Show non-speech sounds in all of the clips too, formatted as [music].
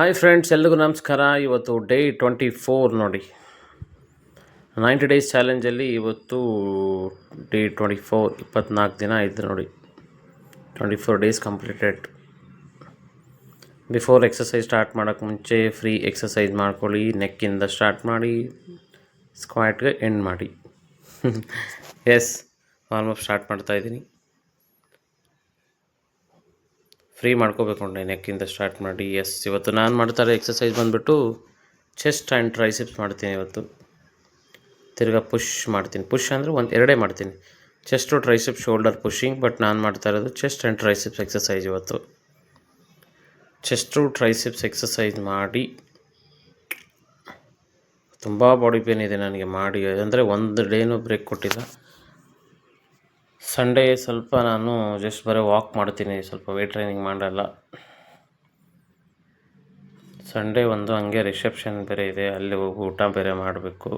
Hi friends ಎಲ್ರಿಗೂ ನಮಸ್ಕಾರ. ಇವತ್ತು ಡೇ ಟ್ವೆಂಟಿ ಫೋರ್ ನೋಡಿ ನೈಂಟಿ ಡೇಸ್ ಚಾಲೆಂಜಲ್ಲಿ ಇವತ್ತು ಡೇ ಟ್ವೆಂಟಿ ಫೋರ್ ಇಪ್ಪತ್ನಾಲ್ಕು ದಿನ ಇದ್ದು ನೋಡಿ. Twenty four days completed before exercise start ಮಾಡೋಕ್ಕೆ ಮುಂಚೆ ಫ್ರೀ ಎಕ್ಸಸೈಸ್ ಮಾಡ್ಕೊಳ್ಳಿ ನೆಕ್ಕಿಂದ ಸ್ಟಾರ್ಟ್ ಮಾಡಿ ಸ್ಕ್ವಾಟ್ಗೆ ಎಂಡ್ ಮಾಡಿ. ಎಸ್ ವಾರ್ಮಪ್ ಸ್ಟಾರ್ಟ್ ಮಾಡ್ತಾಯಿದ್ದೀನಿ ಫ್ರೀ ಮಾಡ್ಕೋಬೇಕು ನೋಡಿ ನೆಕ್ಕಿಂದ ಸ್ಟಾರ್ಟ್ ಮಾಡಿ. ಎಸ್ ಇವತ್ತು ನಾನು ಮಾಡ್ತಾರೆ ಎಕ್ಸಸೈಸ್ ಬಂದುಬಿಟ್ಟು ಚೆಸ್ಟ್ ಆ್ಯಂಡ್ ಟ್ರೈಸಿಪ್ಸ್ ಮಾಡ್ತೀನಿ ಇವತ್ತು. ತಿರ್ಗಾ ಪುಷ್ ಮಾಡ್ತೀನಿ. ಪುಷ್ ಅಂದರೆ ಒಂದು ಎರಡೇ ಮಾಡ್ತೀನಿ. Chest tricep shoulder pushing but ನಾನು ಮಾಡ್ತಾ ಇರೋದು ಚೆಸ್ಟ್ ಆ್ಯಂಡ್ ಟ್ರೈಸಿಪ್ಸ್ ಎಕ್ಸಸೈಸ್ ಇವತ್ತು. ಚೆಸ್ಟು ಟ್ರೈಸಿಪ್ಸ್ ಎಕ್ಸಸೈಸ್ ಮಾಡಿ. ತುಂಬ ಬಾಡಿ ಪೇನ್ ಇದೆ ನನಗೆ, ಮಾಡಿ. ಅಂದರೆ ಒಂದು ಡೇನೂ ಬ್ರೇಕ್ ಕೊಟ್ಟಿಲ್ಲ. ಸಂಡೇ ಸ್ವಲ್ಪ ನಾನು ಜಸ್ಟ್ ಬರೀ ವಾಕ್ ಮಾಡ್ತೀನಿ, ಸ್ವಲ್ಪ ವೇಟ್ ಟ್ರೈನಿಂಗ್ ಮಾಡಲ್ಲ. ಸಂಡೇ ಒಂದು ಹಂಗೆ ರಿಸೆಪ್ಷನ್ ಬೇರೆ ಇದೆ, ಅಲ್ಲಿ ಹೋಗಿ ಊಟ ಬೇರೆ ಮಾಡಬೇಕು.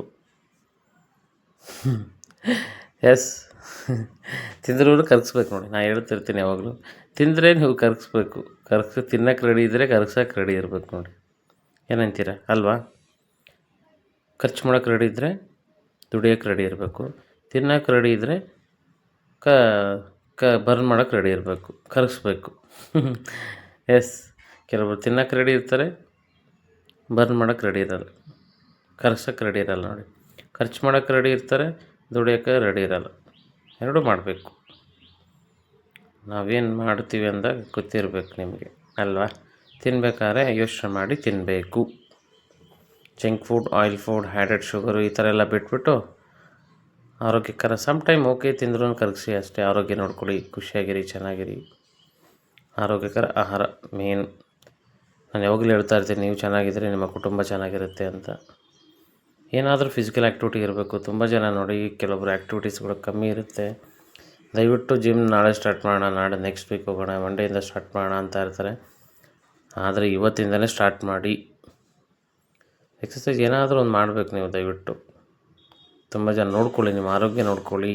ಎಸ್ ತಿಂದ್ರೂ ಕರ್ಗಿಸ್ಬೇಕು ನೋಡಿ ನಾನು ಹೇಳ್ತಿರ್ತೀನಿ ಯಾವಾಗಲೂ. ತಿಂದರೆ ನೀವು ಕರ್ಗಿಸ್ಬೇಕು ಕರ್ಗಿಸ್ ತಿನ್ನಕ್ಕೆ ರೆಡಿ ಇದ್ದರೆ ಕರ್ಗ್ಸಕ್ಕೆ ರೆಡಿ ಇರಬೇಕು ನೋಡಿ. ಏನಂತೀರ? ಅಲ್ವಾ? ಖರ್ಚು ಮಾಡೋಕ್ಕೆ ರೆಡಿ ಇದ್ದರೆ ದುಡಿಯೋಕ್ಕೆ ರೆಡಿ ಇರಬೇಕು. ತಿನ್ನೋಕ್ಕೆ ರೆಡಿ ಇದ್ದರೆ ಕ ಕ ಬರ್ನ್ ಮಾಡೋಕೆ ರೆಡಿ ಇರಬೇಕು ಕರಗಿಸ್ಬೇಕು ಎಸ್ [laughs] ಕೆಲವರು ತಿನ್ನಕ್ಕೆ ರೆಡಿ ಇರ್ತಾರೆ ಬರ್ನ್ ಮಾಡೋಕ್ಕೆ ರೆಡಿ ಇರಲ್ಲ. ಕರ್ಸೋಕ್ಕೆ ರೆಡಿ ಇರಲ್ಲ ನೋಡಿ. ಖರ್ಚು ಮಾಡೋಕ್ಕೆ ರೆಡಿ ಇರ್ತಾರೆ ದುಡಿಯೋಕ್ಕೆ ರೆಡಿ ಇರಲ್ಲ. ಎರಡೂ ಮಾಡಬೇಕು. ನಾವೇನು ಮಾಡ್ತೀವಿ ಅಂದಾಗ ಗೊತ್ತಿರಬೇಕು ನಿಮಗೆ, ಅಲ್ವಾ? ತಿನ್ಬೇಕಾದ್ರೆ ಯೋಚನೆ ಮಾಡಿ ತಿನ್ನಬೇಕು junk food oil food added sugar ಈ ಥರ ಎಲ್ಲ ಬಿಟ್ಬಿಟ್ಟು ಆರೋಗ್ಯಕರ. ಸಮ್ ಟೈಮ್ ಓಕೆ ತಿಂದ್ರೂ ಕರಗಿಸಿ, ಅಷ್ಟೇ. ಆರೋಗ್ಯ ನೋಡ್ಕೊಳ್ಳಿ, ಖುಷಿಯಾಗಿರಿ, ಚೆನ್ನಾಗಿರಿ. ಆರೋಗ್ಯಕರ ಆಹಾರ ಮೇನ್ ನಾನು ಯಾವಾಗಲೂ ಹೇಳ್ತಾ ಇರ್ತೀನಿ, ನೀವು ಚೆನ್ನಾಗಿದ್ದರೆ ನಿಮ್ಮ ಕುಟುಂಬ ಚೆನ್ನಾಗಿರುತ್ತೆ ಅಂತ. ಏನಾದರೂ ಫಿಸಿಕಲ್ ಆ್ಯಕ್ಟಿವಿಟಿ ಇರಬೇಕು. ತುಂಬ ಜನ ನೋಡಿ, ಕೆಲವೊಬ್ರು ಆ್ಯಕ್ಟಿವಿಟೀಸ್ಗಳು ಕಮ್ಮಿ ಇರುತ್ತೆ. ದಯವಿಟ್ಟು ಜಿಮ್ ನಾಳೆ ಸ್ಟಾರ್ಟ್ ಮಾಡೋಣ, ನಾಳೆ ನೆಕ್ಸ್ಟ್ ವೀಕ್ ಹೋಗೋಣ ಮಂಡೆಯಿಂದ ಸ್ಟಾರ್ಟ್ ಮಾಡೋಣ ಅಂತ ಇರ್ತಾರೆ. ಆದರೆ ಇವತ್ತಿಂದಲೇ ಸ್ಟಾರ್ಟ್ ಮಾಡಿ. ಎಕ್ಸಸೈಸ್ ಏನಾದರೂ ಒಂದು ಮಾಡಬೇಕು ನೀವು ದಯವಿಟ್ಟು. ತುಂಬ ಜನ ನೋಡ್ಕೊಳ್ಳಿ, ನಿಮ್ಮ ಆರೋಗ್ಯ ನೋಡ್ಕೊಳ್ಳಿ.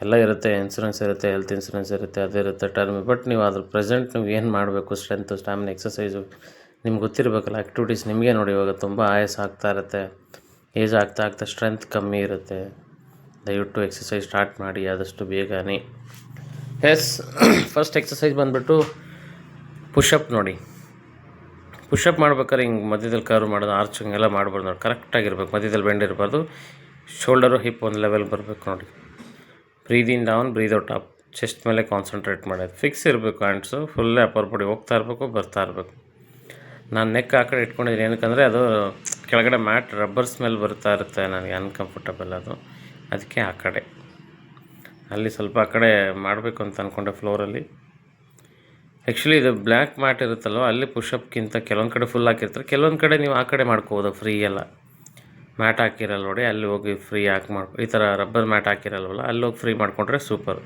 ಎಲ್ಲ ಇರುತ್ತೆ ಇನ್ಸೂರೆನ್ಸ್ ಇರುತ್ತೆ ಹೆಲ್ತ್ ಇನ್ಸೂರೆನ್ಸ್ ಇರುತ್ತೆ, ಅದೇ ಇರುತ್ತೆ ಟರ್ಮ್ ಬಟ್ ನೀವು ಅದ್ರ ಪ್ರೆಸೆಂಟ್ ನೀವು ಏನು ಮಾಡಬೇಕು ಸ್ಟ್ರೆಂತು ಸ್ಟ್ಯಾಮಿನ ಎಕ್ಸಸೈಸು ನಿಮ್ಗೆ ಗೊತ್ತಿರಬೇಕಲ್ಲ ಆ್ಯಕ್ಟಿವಿಟೀಸ್ ನಿಮಗೆ ನೋಡಿ, ಇವಾಗ ತುಂಬ ಆಯಾಸ ಆಗ್ತಾ ಇರುತ್ತೆ. ಏಜ್ ಆಗ್ತಾ ಆಗ್ತಾ ಸ್ಟ್ರೆಂತ್ ಕಮ್ಮಿ ಇರುತ್ತೆ. ದಯವಿಟ್ಟು ಎಕ್ಸಸೈಸ್ ಸ್ಟಾರ್ಟ್ ಮಾಡಿ, ಆದಷ್ಟು ಬೇಗನೆ. ಎಸ್ ಫಸ್ಟ್ ಎಕ್ಸಸೈಸ್ ಬಂದುಬಿಟ್ಟು ಪುಷಪ್ ನೋಡಿ. ಪುಷಪ್ ಮಾಡ್ಬೇಕಾದ್ರೆ ಹಿಂಗೆ ಮಧ್ಯದಲ್ಲಿ ಕರ್ವ್ ಮಾಡೋದು ಆರ್ಚ್ ಹಿಂಗೆಲ್ಲ ಮಾಡ್ಬಾರ್ದು ನೋಡಿ. ಕರೆಕ್ಟಾಗಿರ್ಬೇಕು ಮಧ್ಯದಲ್ಲಿ ಬೆಂಡ್ ಇರಬಾರ್ದು. ಶೋಲ್ಡರು ಹಿಪ್ ಒಂದು ಲೆವೆಲ್ ಬರಬೇಕು ನೋಡಿ. Breathe in down breathe out up chest ಮೇಲೆ ಕಾನ್ಸಂಟ್ರೇಟ್ ಮಾಡೋದು. ಫಿಕ್ಸ್ ಇರಬೇಕು ಹ್ಯಾಂಡ್ಸು ಫುಲ್ಲೇ ಅಪ್ಪರ್ ಬಾಡಿ ಹೋಗ್ತಾ ಇರಬೇಕು, ಬರ್ತಾ ಇರಬೇಕು. ನಾನು ನೆಕ್ ಆ ಕಡೆ ಇಟ್ಕೊಂಡಿದ್ದೀನಿ. ಏನಕ್ಕಂದರೆ ಅದು ಕೆಳಗಡೆ ಮ್ಯಾಟ್ ರಬ್ಬರ್ ಸ್ಮೆಲ್ ಬರ್ತಾ ಇರುತ್ತೆ ನನಗೆ ಅನ್ಕಂಫರ್ಟಬಲ್ ಅದು. ಅದಕ್ಕೆ ಆ ಕಡೆ. ಅಲ್ಲಿ ಸ್ವಲ್ಪ ಆ ಕಡೆ ಮಾಡಬೇಕು ಅಂತ ಅಂದ್ಕೊಂಡೆ ಫ್ಲೋರಲ್ಲಿ ಆ್ಯಕ್ಚುಲಿ ಇದು ಬ್ಲ್ಯಾಕ್ ಮ್ಯಾಟ್ ಇರುತ್ತಲ್ವ? ಅಲ್ಲಿ ಪುಷಪ್ಗಿಂತ ಕೆಲವೊಂದು ಕಡೆ ಫುಲ್ ಹಾಕಿರ್ತಾರೆ. ಕೆಲವೊಂದು ಕಡೆ ನೀವು ಆ ಕಡೆ ಮಾಡ್ಕೋಬೋದು ಫ್ರೀ ಎಲ್ಲ. ಮ್ಯಾಟ್ ಹಾಕಿರಲ್ಲ ನೋಡಿ, ಅಲ್ಲಿ ಹೋಗಿ ಫ್ರೀ ಹಾಕಿ ಮಾಡ್ಕೊ ಈ ಥರ ರಬ್ಬರ್ ಮ್ಯಾಟ್ ಹಾಕಿರಲ್ವಲ್ಲ, ಅಲ್ಲಿ ಹೋಗಿ ಫ್ರೀ ಮಾಡಿಕೊಂಡ್ರೆ ಸೂಪರ್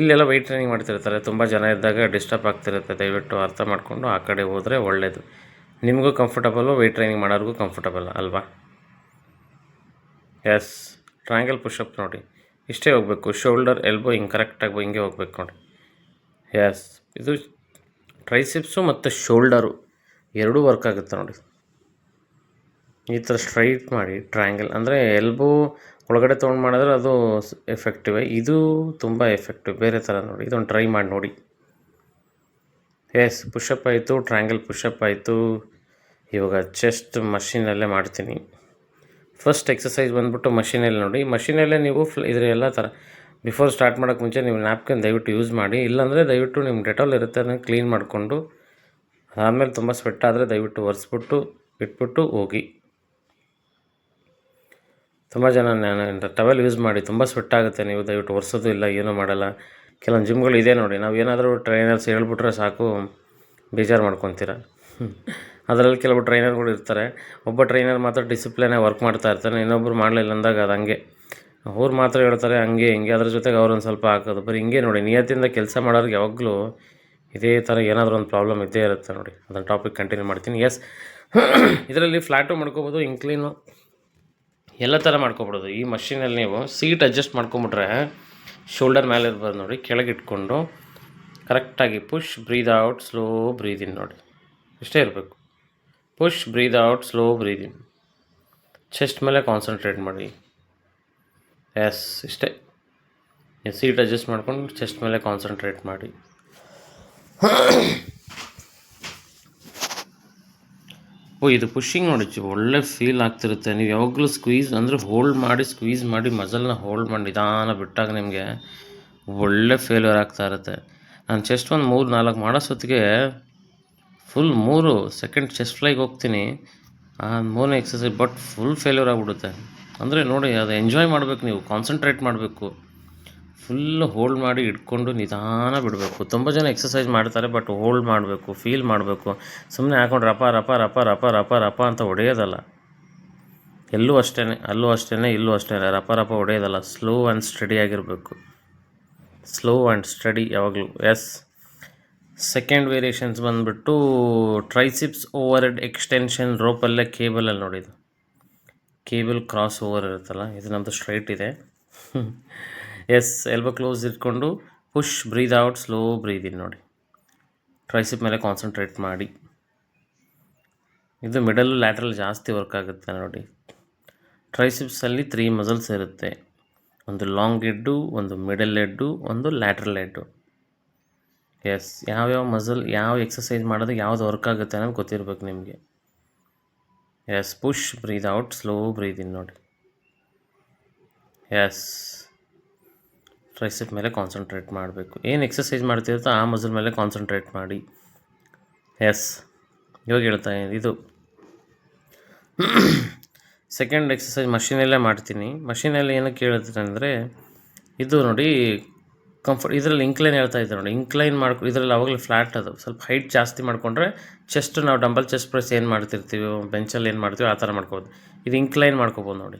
ಇಲ್ಲೆಲ್ಲ ವೆಯ್ಟ್ ಟ್ರೈನಿಂಗ್ ಮಾಡ್ತಿರ್ತಾರೆ. ತುಂಬ ಜನ ಇದ್ದಾಗ ಡಿಸ್ಟರ್ಬ್ ಆಗ್ತಿರುತ್ತೆ. ದಯವಿಟ್ಟು ಅರ್ಥ ಮಾಡಿಕೊಂಡು ಆ ಕಡೆ ಹೋದರೆ ಒಳ್ಳೆಯದು ನಿಮಗೂ ಕಂಫರ್ಟಬಲು ವೆಯ್ಟ್ ಟ್ರೈನಿಂಗ್ ಮಾಡೋರಿಗೂ ಕಂಫರ್ಟಬಲ್ ಅಲ್ವಾ? ಎಸ್ ಟ್ರಯಾಂಗಲ್ ಪುಷಪ್ ನೋಡಿ. ಇಷ್ಟೇ ಹೋಗಬೇಕು. ಶೋಲ್ಡರ್ ಎಲ್ಬೋ ಹಿಂಗೆ ಕರೆಕ್ಟಾಗಿ ಹಿಂಗೆ ಹೋಗ್ಬೇಕು ನೋಡಿ. ಎಸ್ ಇದು ಟ್ರೈಸೆಪ್ಸು ಮತ್ತು ಶೋಲ್ಡರು ಎರಡೂ ವರ್ಕ್ ಆಗುತ್ತೆ ನೋಡಿ. ಈ ಥರ ಸ್ಟ್ರೈಟ್ ಮಾಡಿ ಟ್ರಯಾಂಗಲ್ ಅಂದರೆ ಎಲ್ಬೋ ಒಳಗಡೆ ತೊಗೊಂಡು ಮಾಡಿದ್ರೆ ಅದು ಎಫೆಕ್ಟಿವ್. ಇದು ತುಂಬ ಎಫೆಕ್ಟಿವ್ ಬೇರೆ ಥರ ನೋಡಿ. ಇದೊಂದು ಟ್ರೈ ಮಾಡಿ ನೋಡಿ. ಎಸ್, ಪುಷಪ್ ಆಯಿತು, ಟ್ರಯಾಂಗಲ್ ಪುಷಪ್ ಆಯಿತು. ಇವಾಗ ಚೆಸ್ಟ್ ಮಷಿನಲ್ಲೇ ಮಾಡ್ತೀನಿ. ಫಸ್ಟ್ ಎಕ್ಸಸೈಸ್ ಬಂದುಬಿಟ್ಟು ಮಷಿನಲ್ಲಿ ನೋಡಿ. ಮಷಿನಲ್ಲೇ ನೀವು ಫ್ಲ ಇದ್ರ ಎಲ್ಲ ಥರ ಬಿಫೋರ್ ಸ್ಟಾರ್ಟ್ ಮಾಡೋಕ್ಕೆ ಮುಂಚೆ ನೀವು ನ್ಯಾಪ್ಕಿನ್ ದಯವಿಟ್ಟು ಯೂಸ್ ಮಾಡಿ. ಇಲ್ಲಾಂದರೆ ದಯವಿಟ್ಟು ನಿಮ್ಮ ಡೆಟಾಲ್ ಇರುತ್ತೆ ಅದನ್ನು ಕ್ಲೀನ್ ಮಾಡಿಕೊಂಡು, ಅದಾದಮೇಲೆ ತುಂಬ ಸ್ವೆಟ್ ಆದರೆ ದಯವಿಟ್ಟು ಒರೆಸ್ಬಿಟ್ಟು, ಇಟ್ಬಿಟ್ಟು ಹೋಗಿ. ತುಂಬ ಜನ ನಾನು ಟವೆಲ್ ಯೂಸ್ ಮಾಡಿ ತುಂಬ ಸ್ವೆಟ್ ಆಗುತ್ತೆ. ನೀವು ದಯವಿಟ್ಟು ಒರೆಸೋದು ಇಲ್ಲ, ಏನೂ ಮಾಡಲ್ಲ. ಕೆಲವೊಂದು ಜಿಮ್ಗಳು ಇದೆ ನೋಡಿ. ನಾವು ಏನಾದರೂ ಟ್ರೈನರ್ಸ್ ಹೇಳ್ಬಿಟ್ರೆ ಸಾಕು, ಬೇಜಾರು ಮಾಡ್ಕೊತೀರ? ಅದರಲ್ಲಿ ಕೆಲವು ಟ್ರೈನರ್ಗಳು ಇರ್ತಾರೆ. ಒಬ್ಬ ಟ್ರೈನರ್ ಮಾತ್ರ ಡಿಸಿಪ್ಲಿನೇ ವರ್ಕ್ ಮಾಡ್ತಾ ಇರ್ತಾನೆ ಇನ್ನೊಬ್ಬರು ಮಾಡಲಿಲ್ಲ ಅಂದಾಗ ಅದು ಹಂಗೆ ಅವ್ರು ಮಾತ್ರ ಹೇಳ್ತಾರೆ, ಹಂಗೆ, ಹಿಂಗೆ, ಅದ್ರ ಜೊತೆಗೆ ಅವ್ರೊಂದು ಸ್ವಲ್ಪ ಹಾಕೋದು. ಬರೀ ಹಿಂಗೆ ನೋಡಿ, ನಿಯತ್ತಿಂದ ಕೆಲಸ ಮಾಡೋರಿಗೆ ಯಾವಾಗಲೂ ಇದೇ ಥರ ಏನಾದರೂ ಒಂದು ಪ್ರಾಬ್ಲಮ್ ಇದ್ದೇ ಇರುತ್ತೆ ನೋಡಿ. ಅದನ್ನು ಟಾಪಿಕ್ ಕಂಟಿನ್ಯೂ ಮಾಡ್ತೀನಿ. ಎಸ್ ಇದರಲ್ಲಿ ಫ್ಲ್ಯಾಟು ಮಾಡ್ಕೋಬೋದು ಇಂಕ್ಲೀನು ಎಲ್ಲ ಥರ ಮಾಡ್ಕೊಬಿಡೋದು ಈ ಮಷಿನಲ್ಲಿ ನೀವು ಸೀಟ್ ಅಡ್ಜಸ್ಟ್ ಮಾಡ್ಕೊಂಬಿಟ್ರೆ ಶೋಲ್ಡರ್ ಮೇಲೆ ಇರ್ಬೋದು ನೋಡಿ, ಕೆಳಗೆ ಇಟ್ಕೊಂಡು ಕರೆಕ್ಟಾಗಿ push breathe out slow breathe in ನೋಡಿ. ಇಷ್ಟೇ ಇರಬೇಕು. Push breathe out slow breathing chest ಮೇಲೆ ಕಾನ್ಸಂಟ್ರೇಟ್ ಮಾಡಿ. ಎಸ್ ಇಷ್ಟೇ. ಸೀಟ್ ಅಡ್ಜಸ್ಟ್ ಮಾಡ್ಕೊಂಡು ಚೆಸ್ಟ್ ಮೇಲೆ ಕಾನ್ಸಂಟ್ರೇಟ್ ಮಾಡಿ. ಓ, ಇದು ಪುಷಿಂಗ್ ನೋಡಿ ಒಳ್ಳೆ ಫೀಲ್ ಆಗ್ತಿರುತ್ತೆ. ನೀವು ಯಾವಾಗಲೂ ಸ್ಕ್ವೀಸ್ ಅಂದರೆ ಹೋಲ್ಡ್ ಮಾಡಿ ಸ್ಕ್ವೀಸ್ ಮಾಡಿ ಮಜಲ್ನ ಹೋಲ್ಡ್ ಮಾಡಿ, ನಿಧಾನ ಬಿಟ್ಟಾಗ ನಿಮಗೆ ಒಳ್ಳೆ ಫೇಲ್ಯೂರ್ ಆಗ್ತಾ ಇರುತ್ತೆ. ನಾನು ಚೆಸ್ಟ್ ಒಂದು ಮೂರು, ನಾಲ್ಕು ಮಾಡೋಷ್ಟೊತ್ತಿಗೆ ಫುಲ್ ಮೂರು ಸೆಕೆಂಡ್ ಚೆಸ್ಟ್ ಫ್ಲೈಗೆ ಹೋಗ್ತೀನಿ. ಆ ಮೂರನೇ ಎಕ್ಸಸೈಸ್ ಬಟ್ ಫುಲ್ ಫೇಲ್ಯೂರ್ ಆಗಿಬಿಡುತ್ತೆ. ಅಂದರೆ ನೋಡಿ, ಅದು ಎಂಜಾಯ್ ಮಾಡಬೇಕು ನೀವು ಕಾನ್ಸಂಟ್ರೇಟ್ ಮಾಡಬೇಕು. ಫುಲ್ ಹೋಲ್ಡ್ ಮಾಡಿ ಇಟ್ಕೊಂಡು ನಿಧಾನ ಬಿಡಬೇಕು. ತುಂಬ ಜನ ಎಕ್ಸಸೈಸ್ ಮಾಡ್ತಾರೆ ಬಟ್ ಹೋಲ್ಡ್ ಮಾಡಬೇಕು ಫೀಲ್ ಮಾಡಬೇಕು. ಸುಮ್ಮನೆ ಹಾಕೊಂಡು ರಪ ರಪ ರಪ ರಪ ರಪ ರಪ ಅಂತ ಹೊಡೆಯೋದಲ್ಲ. ಎಲ್ಲೂ ಅಷ್ಟೇ ಅಲ್ಲೂ ಅಷ್ಟೇ ಇಲ್ಲೂ ಅಷ್ಟೇ ರಪ ರಪ ಹೊಡೆಯೋದಲ್ಲ. ಸ್ಲೋ ಆ್ಯಂಡ್ ಸ್ಟಡಿ ಆಗಿರಬೇಕು. ಸ್ಲೋ ಆ್ಯಂಡ್ ಸ್ಟಡಿ ಯಾವಾಗಲೂ. ಎಸ್ ಸೆಕೆಂಡ್ ವೇರಿಯೇಷನ್ಸ್ ಬಂದುಬಿಟ್ಟು ಟ್ರೈಸಿಪ್ಸ್ ಓವರ್ ಹೆಡ್ ಎಕ್ಸ್ಟೆನ್ಷನ್ ರೋಪಲ್ಲೇ ಕೇಬಲಲ್ಲಿ ನೋಡಿದ್ದು. ಕೇಬಲ್ ಕ್ರಾಸ್ ಓವರ್ ಇರುತ್ತಲ್ಲ, ಇದು ನಮ್ಮದು ಸ್ಟ್ರೈಟ್ ಇದೆ. ಎಸ್ ಎಲ್ಬೋ ಕ್ಲೋಸ್ ಇಟ್ಕೊಂಡು push breathe out slow breathe in ನೋಡಿ. ಟ್ರೈಸಿಪ್ ಮೇಲೆ ಕಾನ್ಸಂಟ್ರೇಟ್ ಮಾಡಿ. ಇದು ಮಿಡಲ್ ಲ್ಯಾಟ್ರಲ್ ಜಾಸ್ತಿ ವರ್ಕ್ ಆಗುತ್ತೆ ನೋಡಿ. ಟ್ರೈಸಿಪ್ಸಲ್ಲಿ ತ್ರೀ ಮಸಲ್ಸ್ ಇರುತ್ತೆ. ಒಂದು ಲಾಂಗ್ ಲೆಡ್ಡು ಒಂದು ಮಿಡಲ್ ಲೆಡ್ಡು ಒಂದು ಲ್ಯಾಟ್ರಲ್ ಲೆಡ್ಡು ಎಸ್ ಯಾವ್ಯಾವ ಮಸಲ್ ಯಾವ ಎಕ್ಸಸೈಸ್ ಮಾಡೋದು, ಯಾವ್ದು ವರ್ಕ್ ಆಗುತ್ತೆ ಅನ್ನೋದು ಗೊತ್ತಿರ್ಬೇಕು ನಿಮಗೆ. Yes push breathe out slow breathe in ನೋಡಿ ಎಸ್ ಟ್ರೈಸೆಪ್ ಮೇಲೆ ಕಾನ್ಸಂಟ್ರೇಟ್ ಮಾಡಬೇಕು. ಏನು ಎಕ್ಸಸೈಸ್ ಮಾಡ್ತಿರುತ್ತೋ ಆ ಮಸಲ್ ಮೇಲೆ ಕಾನ್ಸಂಟ್ರೇಟ್ ಮಾಡಿ. ಎಸ್ ಇವಾಗ ಹೇಳ್ತಾ ಇದು. ಸೆಕೆಂಡ್ ಎಕ್ಸಸೈಸ್ ಮಷೀನಲ್ಲೇ ಮಾಡ್ತೀನಿ. ಮಷೀನಲ್ಲಿ ಏನಕ್ಕೆ ಹೇಳಿದ್ರೆ ಅಂದರೆ ಇದು ನೋಡಿ ಕಂಫರ್ಟ್ ಇದರಲ್ಲಿ ಇಂಕ್ಲೈನ್ ಹೇಳ್ತಾ ಇದ್ದಾರೆ ನೋಡಿ. ಇಂಕ್ಲೈನ್ ಮಾಡ್ಕೊ ಇದರಲ್ಲಿ ಅವಾಗಲೇ ಫ್ಲ್ಯಾಟ್ ಅದು. ಸ್ವಲ್ಪ ಹೈಟ್ ಜಾಸ್ತಿ ಮಾಡಿಕೊಂಡ್ರೆ ಚೆಸ್ಟ್ ನಾವು ಡಂಬಲ್ ಚೆಸ್ಟ್ ಪ್ರೆಸ್ ಏನು ಮಾಡ್ತಿರ್ತೀವಿ ಬೆಂಚಲ್ಲಿ ಏನು ಮಾಡ್ತೀವಿ ಆ ಥರ ಮಾಡ್ಕೋಬೋದು. ಇದು ಇಂಕ್ಲೈನ್ ಮಾಡ್ಕೋಬೋದು ನೋಡಿ.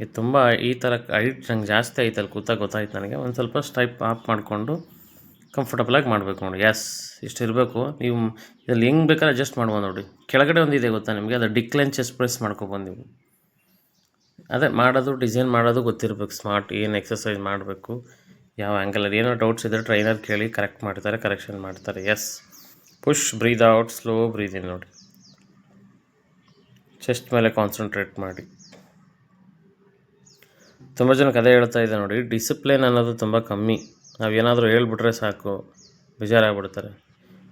ಇದು ತುಂಬ ಈ ಥರ ಹೈಟ್ ನಂಗೆ ಜಾಸ್ತಿ ಆಯ್ತಲ್ಲಿ ಕೂತಾಗ ಗೊತ್ತಾಯ್ತು ನನಗೆ. ಒಂದು ಸ್ವಲ್ಪ ಸ್ಟೈಪ್ ಆಫ್ ಮಾಡಿಕೊಂಡು ಕಂಫರ್ಟಬಲಾಗಿ ಮಾಡಬೇಕು ನೋಡಿ. ಎಸ್ ಇಷ್ಟು ಇರಬೇಕು. ನೀವು ಇದರಲ್ಲಿ ಹೆಂಗೆ ಬೇಕಾದ್ರೆ ಅಡ್ಜಸ್ಟ್ ಮಾಡ್ಬೋದು ನೋಡಿ. ಕೆಳಗಡೆ ಒಂದಿದೆ ಗೊತ್ತಾ ನಿಮಗೆ? ಅದು ಡಿಕ್ಲೈನ್ ಚೆಸ್ಟ್ ಪ್ರೆಸ್ ಮಾಡ್ಕೊಬೋದು ನೀವು. ಅದೇ ಮಾಡೋದು ಡಿಸೈನ್ ಮಾಡೋದು ಗೊತ್ತಿರಬೇಕು. ಸ್ಮಾರ್ಟ್ ಏನು ಎಕ್ಸಸೈಸ್ ಮಾಡಬೇಕು. ಯಾವ ಆ್ಯಂಗಲಲ್ಲಿ ಏನೋ ಡೌಟ್ಸ್ ಇದ್ದರೆ ಟ್ರೈನರ್ ಕೇಳಿ ಕರೆಕ್ಟ್ ಮಾಡ್ತಾರೆ ಕರೆಕ್ಷನ್ ಮಾಡ್ತಾರೆ. Yes push breathe out slow breathe ನೋಡಿ. ಚೆಸ್ಟ್ ಮೇಲೆ ಕಾನ್ಸಂಟ್ರೇಟ್ ಮಾಡಿ. ತುಂಬ ಜನ ಅದೇ ಹೇಳ್ತಾ ಇದೆ ನೋಡಿ ಡಿಸಿಪ್ಲಿನ್ ಅನ್ನೋದು ತುಂಬ ಕಮ್ಮಿ. ನಾವೇನಾದರೂ ಹೇಳ್ಬಿಟ್ರೆ ಸಾಕು, ಬೇಜಾರಾಗ್ಬಿಡ್ತಾರೆ.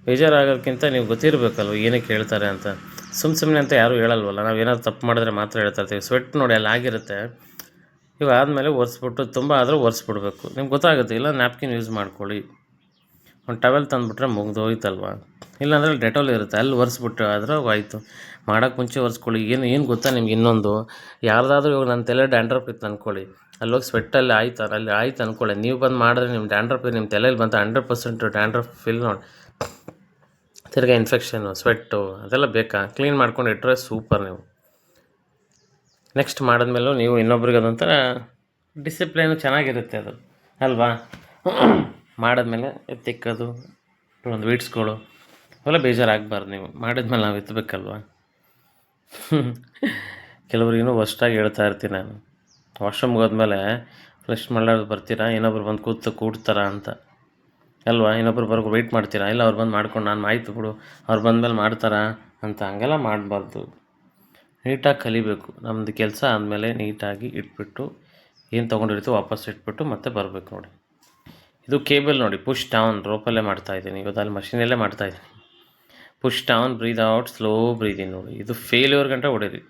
ಬೇಜಾರಾಗೋಕ್ಕಿಂತ ನೀವು ಗೊತ್ತಿರಬೇಕಲ್ವ ಏನಕ್ಕೆ ಹೇಳ್ತಾರೆ ಅಂತ. ಸುಮ್ಮ ಸುಮ್ಮನೆ ಅಂತ ಯಾರೂ ಹೇಳಲ್ವಲ್ಲ, ನಾವು ಏನಾದ್ರು ತಪ್ಪು ಮಾಡಿದ್ರೆ ಮಾತ್ರ ಹೇಳ್ತಾ ಇರ್ತೀವಿ. ಸ್ವೆಟ್ ನೋಡಿ ಅಲ್ಲಿ ಆಗಿರುತ್ತೆ. ಇವಾಗ ಆದಮೇಲೆ ಒರೆಸ್ಬಿಟ್ಟು ತುಂಬ ಆದರೂ ಒರೆಸ್ಬಿಡ್ಬೇಕು. ನಿಮ್ಗೆ ಗೊತ್ತಾಗುತ್ತೆ, ಇಲ್ಲ ನ್ಯಾಪ್ಕಿನ್ ಯೂಸ್ ಮಾಡ್ಕೊಳ್ಳಿ. ಒಂದು ಟವೆಲ್ ತಂದುಬಿಟ್ರೆ ಮುಗ್ದೋಯ್ತಲ್ವ ಇಲ್ಲಾಂದರೆ ಡೆಟಾಲ್ ಇರುತ್ತೆ, ಅಲ್ಲಿ ಒರೆಸ್ಬಿಟ್ಟು ಆದ್ರೆ ಆಯಿತು. ಮಾಡೋಕ್ಕೆ ಮುಂಚೆ ಒರೆಸ್ಕೊಳ್ಳಿ. ಏನು ಏನು ಗೊತ್ತಾ ನಿಮ್ಗೆ ಇನ್ನೊಂದು? ಯಾರ್ದಾದ್ರೂ ಇವಾಗ ನನ್ನ ತಲೆ ಡ್ಯಾಂಡ್ರಪ್ ಇತ್ತು ಅಂದ್ಕೊಳ್ಳಿ ಅಲ್ಲಿ ಹೋಗಿ ಸ್ವೆಟ್ಟಲ್ಲಿ ಆಯ್ತು? ಅಲ್ಲಿ ಆಯ್ತು ಅಂದ್ಕೊಳ್ಳಿ ನೀವು ಬಂದು ಮಾಡಿದ್ರೆ ನಿಮ್ಮ ಡ್ಯಾಂಡ್ರಪ್ ನಿಮ್ಮ ತಲೆಯಲ್ಲಿ ಬಂತು ಹಂಡ್ರೆಡ್ ಪರ್ಸೆಂಟ್ ಡ್ಯಾಂಡ್ರಫ್ ಫಿಲ್ ನೋಡಿ. ತಿರ್ಗಾ ಇನ್ಫೆಕ್ಷನ್ನು ಸ್ವೆಟ್ಟು ಅದೆಲ್ಲ ಬೇಕಾ? ಕ್ಲೀನ್ ಮಾಡ್ಕೊಂಡು ಇಟ್ಟರೆ ಸೂಪರ್ ನೀವು. ನೆಕ್ಸ್ಟ್ ಮಾಡಿದ್ಮೇಲೂ ನೀವು ಇನ್ನೊಬ್ರಿಗೆ ಅದೊಂಥರ ಡಿಸಿಪ್ಲೈನು ಚೆನ್ನಾಗಿರುತ್ತೆ ಅದು. ಅಲ್ವಾ? [clears throat] ಮಾಡಿದ್ಮೇಲೆ ಎತ್ತಿಕ್ಕೋದು ಒಂದು ವೀಡ್ಸ್ಗಳು ಅವೆಲ್ಲ ಬೇಜಾರಾಗಬಾರ್ದು ನೀವು. ಮಾಡಿದ್ಮೇಲೆ ನಾವು ಎತ್ತಬೇಕಲ್ವ [laughs] ಕೆಲವ್ರಿಗೂ ಹೊಸ್ಟಾಗಿ ಹೇಳ್ತಾ ಇರ್ತೀನಿ ನಾನು. ವಾಶ್ರೂಮ್ಗೆ ಹೋದ್ಮೇಲೆ ಫ್ರೆಶ್ ಮಾಡಲಾರ್ದು ಬರ್ತೀರಾ? ಇನ್ನೊಬ್ರು ಬಂದು ಕೂತು ಕೂಡ್ತಾರ ಅಂತ. ಅಲ್ವಾ? ಇನ್ನೊಬ್ರು ಬರ್ಗು ವೆಯ್ಟ್ ಮಾಡ್ತೀರಾ? ಇಲ್ಲ ಅವ್ರು ಬಂದು ಮಾಡ್ಕೊಂಡು ನಾನು ಆಯ್ತು ಬಿಡು. ಅವ್ರು ಬಂದಮೇಲೆ ಮಾಡ್ತಾರಾ ಅಂತ ಹಂಗೆಲ್ಲ ಮಾಡಬಾರ್ದು. ನೀಟಾಗಿ ಕಲಿಬೇಕು. ನಮ್ಮದು ಕೆಲಸ ಆದಮೇಲೆ ನೀಟಾಗಿ ಇಟ್ಬಿಟ್ಟು ಏನು ತೊಗೊಂಡಿರ್ತೀವಿ ವಾಪಸ್ ಇಟ್ಬಿಟ್ಟು ಮತ್ತೆ ಬರಬೇಕು ನೋಡಿ. ಇದು ಕೇಬಲ್ ನೋಡಿ, ಪುಷ್ ಡೌನ್, ರೋಪಲ್ಲೇ ಮಾಡ್ತಾ ಇದ್ದೀನಿ. ಇವತ್ತು ಅಲ್ಲಿ ಮಷೀನಲ್ಲೇ ಮಾಡ್ತಾ ಇದ್ದೀನಿ. Push down, breathe out, slow breathe in ನೋಡಿ. ಇದು ಫೇಲ್ಯೂರ್ ಗಂಟೆ ಹೊಡೀರಿ.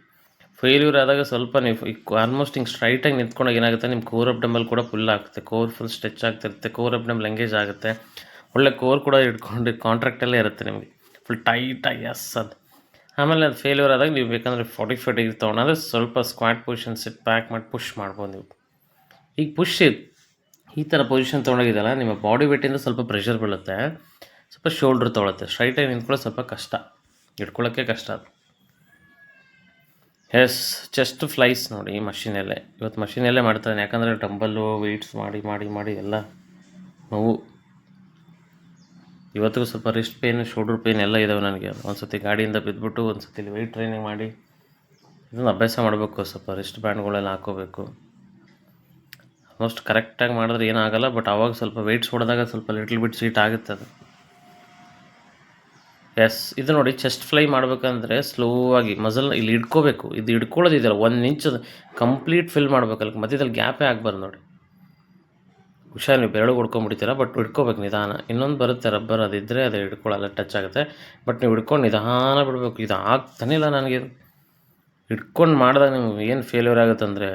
ಫೇಲ್ಯೂರ್ ಆದಾಗ ಸ್ವಲ್ಪ ನೀವು ಆಲ್ಮೋಸ್ಟ್ ಹಿಂಗೆ ಸ್ಟ್ರೈಟಾಗಿ ನಿಂತ್ಕೊಂಡಾಗ ಏನಾಗುತ್ತೆ ನಿಮ್ಮ ಕೋರ್ ಅಬ್ಡಂಬಲ್ ಕೂಡ ಫುಲ್ ಆಗುತ್ತೆ ಕೋರ್ ಫುಲ್ ಸ್ಟ್ರೆಚ್ ಆಗ್ತಿರುತ್ತೆ ಕೋರ್ ಅಬ್ಡಂಬಲ್ ಎಂಗೇಜ್ ಆಗುತ್ತೆ. ಒಳ್ಳೆ ಕೋರ್ ಕೂಡ ಇಟ್ಕೊಂಡು ಕಾಂಟ್ರಾಕ್ಟಲ್ಲೇ ಇರುತ್ತೆ ನಿಮಗೆ. ಫುಲ್ ಟೈಟಾಗಿ ಎಸ್ ಅದು. ಆಮೇಲೆ ಅದು ಫೇಲ್ಯೂರ್ ಆದಾಗ ನೀವು ಬೇಕಂದರೆ ಫಾರ್ಟಿ ಫೈವ್ ಡಿಗ್ರಿ ತೊಗೊಂಡ್ರೆ ಸ್ವಲ್ಪ ಸ್ಕ್ವಾಟ್ ಪೊಸಿಷನ್ ಸಿಟ್ ಪ್ಯಾಕ್ ಮಾಡಿ ಪುಷ್ ಮಾಡ್ಬೋದು ನೀವು. ಈಗ ಪುಷ್ ಈ ಥರ ಪೊಸಿಷನ್ ತೊಗೊಂಡೋಗಿದ್ದಲ್ಲ ನಿಮ್ಮ ಬಾಡಿ ವೇಟಿಂದ ಸ್ವಲ್ಪ ಪ್ರೆಷರ್ ಬೀಳುತ್ತೆ. ಸ್ವಲ್ಪ ಶೋಲ್ಡ್ರ್ ತೊಗೊಳುತ್ತೆ. ಸ್ಟ್ರೈಟಾಗಿ ನಿಂತ್ಕೊಳ್ಳೋದು ಸ್ವಲ್ಪ ಕಷ್ಟ. ಇಟ್ಕೊಳ್ಳೋಕ್ಕೆ ಕಷ್ಟ ಅದು. ಎಸ್ ಚೆಸ್ಟ್ ಫ್ಲೈಸ್ ನೋಡಿ ಮಷಿನಲ್ಲೇ ಇವತ್ತು ಮಷಿನಲ್ಲೇ ಮಾಡ್ತಾನೆ ಯಾಕಂದರೆ ಡಂಬಲ್ಲು ವೆಯ್ಟ್ಸ್ ಮಾಡಿ ಮಾಡಿ ಮಾಡಿ ಎಲ್ಲ ನೋವು. ಇವತ್ತಿಗೂ ಸ್ವಲ್ಪ ರಿಸ್ಟ್ ಪೇನ್ ಶೋಲ್ಡ್ರ್ ಪೇನ್ ಎಲ್ಲ ಇದಾವೆ ನನಗೆ. ಒಂದು ಸತಿ ಗಾಡಿಯಿಂದ ಬಿದ್ದುಬಿಟ್ಟು ಒಂದು ಸತಿ ವೆಯ್ಟ್ ಟ್ರೈನಿಂಗ್ ಮಾಡಿ ಇದನ್ನು ಅಭ್ಯಾಸ ಮಾಡಬೇಕು, ಸ್ವಲ್ಪ ರಿಸ್ಟ್ ಬ್ಯಾಂಡ್ಗಳೆಲ್ಲ ಹಾಕೋಬೇಕು ಆಲ್ಮೋಸ್ಟ್ ಕರೆಕ್ಟಾಗಿ ಮಾಡಿದ್ರೆ ಏನಾಗಲ್ಲ ಬಟ್ ಅವಾಗ ಸ್ವಲ್ಪ ವೆಯ್ಟ್ಸ್ ಹೊಡೆದಾಗ ಸ್ವಲ್ಪ ಲಿಟ್ಲ್ ಬಿಟ್ ಸೀಟ್ ಆಗುತ್ತೆ ಅದು. ಎಸ್ ಇದು ನೋಡಿ ಚೆಸ್ಟ್ ಫ್ಲೈ ಮಾಡಬೇಕಂದ್ರೆ ಸ್ಲೋ ಆಗಿ ಮಸಲ್ ಇಲ್ಲಿ ಹಿಡ್ಕೋಬೇಕು. ಇದು ಹಿಡ್ಕೊಳ್ಳೋದಿದೆಯಲ್ಲ, ಒಂದು ಇಂಚ್ ಕಂಪ್ಲೀಟ್ ಫಿಲ್ ಮಾಡ್ಬೇಕಲ್ಲ ಮಧ್ಯದಲ್ಲಿ ಗ್ಯಾಪೇ ಆಗಬಾರ್ದು ನೋಡಿ. ಹುಷಾರು ನೀವು ಬೆರಳು ಹೊಡ್ಕೊಂಡ್ಬಿಡ್ತೀರ ಬಟ್ ಹಿಡ್ಕೋಬೇಕು ನಿಧಾನ. ಇನ್ನೊಂದು ಬರುತ್ತೆ ರಬ್ಬರ್ ಅದಿದ್ದರೆ ಅದು ಹಿಡ್ಕೊಳ್ಳಲ್ಲ ಟಚ್ ಆಗುತ್ತೆ. ಬಟ್ ನೀವು ಹಿಡ್ಕೊಂಡು ನಿಧಾನ ಬಿಡಬೇಕು. ಇದು ಆಗ್ತಾನೆ ಇಲ್ಲ ನನಗೆ. ಹಿಡ್ಕೊಂಡು ಮಾಡಿದಾಗ ನಿಮ್ಗೆ ಏನು ಫೇಲ್ಯೂರ್ ಆಗುತ್ತೆ ಅಂದರೆ,